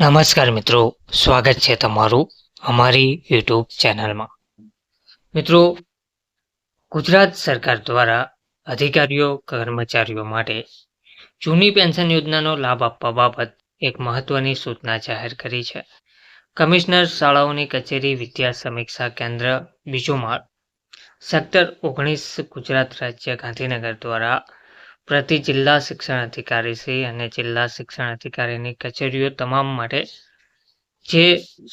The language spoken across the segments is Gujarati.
નમસ્કાર મિત્રો, સ્વાગત છે તમારું અમારી યુટ્યુબ ચેનલમાં. મિત્રો, ગુજરાત સરકાર દ્વારા અધિકારીઓ, કર્મચારીઓ માટે જૂની પેન્શન યોજનાનો લાભ આપવા બાબત એક મહત્વની સૂચના જાહેર કરી છે. કમિશનર શાળાઓની કચેરી, વિદ્યા સમીક્ષા કેન્દ્ર, બીજો માળ. સેક્ટર ઓગણીસ ગુજરાત રાજ્ય ગાંધીનગર દ્વારા પ્રતિ જિલ્લા શિક્ષણ અધિકારીશ્રી અને જિલ્લા શિક્ષણ અધિકારીની કચેરીઓ તમામ માટે જે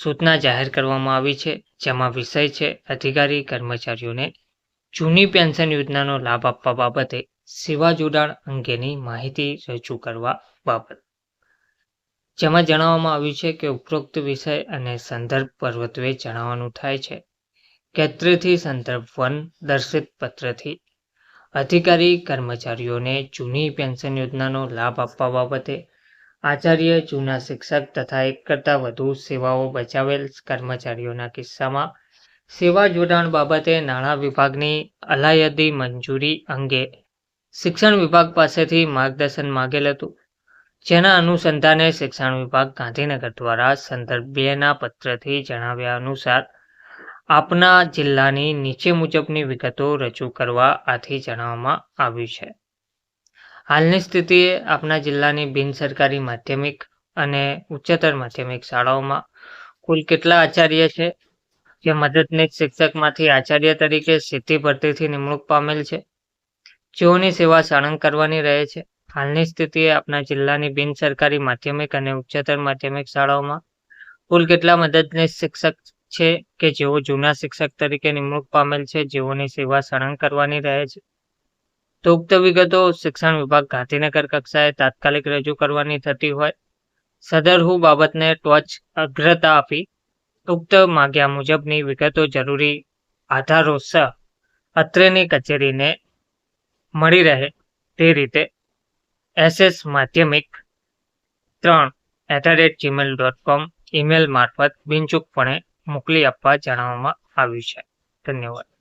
સૂચના જાહેર કરવામાં આવી છે, જેમાં વિષય છે, અધિકારી, કર્મચારીઓને જૂની પેન્શન યોજનાનો લાભ આપવા બાબતે સેવા જોડાણ અંગેની માહિતી રજૂ કરવા બાબત. જેમાં જણાવવામાં આવ્યું છે કે ઉપરોક્ત વિષય અને સંદર્ભ પર્વત્વે જણાવવાનું થાય છે કેત્રીથી સંદર્ભ વન દર્શિત પત્રથી અધિકારી, કર્મચારીઓને જૂની પેન્શન યોજનાનો લાભ આપવા બાબતે આચાર્ય, જૂના શિક્ષક તથા એક કરતાં વધુ સેવાઓ બચાવેલ કર્મચારીઓના કિસ્સામાં સેવા જોડાણ બાબતે નાણાં વિભાગની અલાયદી મંજૂરી અંગે શિક્ષણ વિભાગ પાસેથી માર્ગદર્શન માગેલ હતું, જેના અનુસંધાને શિક્ષણ વિભાગ ગાંધીનગર દ્વારા સંદર્ભ બેના પત્રથી જણાવ્યા અનુસાર આપના જિલ્લાની નીચે મુજબની વિગતો રજૂ કરવા આથી જણાવવામાં આવ્યું છે. હાલની સ્થિતિએ આપના જિલ્લાની બિનસરકારી માધ્યમિક અને ઉચ્ચતર માધ્યમિક શાળાઓમાં કુલ કેટલા આચાર્ય છે? જે મદદનીશ શિક્ષકમાંથી આચાર્ય તરીકે સીધી ભરતીથી નિમણૂક પામેલ છે? જેઓની સેવા સાણંદ કરવાની રહે છે. હાલની સ્થિતિએ આપના જિલ્લાની બિન સરકારી માધ્યમિક અને ઉચ્ચતર માધ્યમિક શાળાઓમાં કુલ કેટલા મદદનીશ શિક્ષક છે કે જેઓ જૂના શિક્ષક તરીકે નિમણૂક પામેલ છે, જેઓની સેવા સળંગ કરવાની રહે છે. તો ઉક્ત વિગતો, શિક્ષણ વિભાગ ગાંધીનગર કક્ષાએ તાત્કાલિક રજૂ કરવાની થતી હોય. સદરહુ બાબતને ટોચ અગ્રતા આપી. ઉક્ત માગ્યા મુજબની વિગતો જરૂરી આધારો સહ અત્રેની કચેરીને મળી રહે તે રીતે. એસએસ માધ્યમિક ત્રણ at the rate Gmail dot com email મારફત બિનચૂકપણે મોકલી આપવા જણાવવામાં આવ્યું છે. ધન્યવાદ.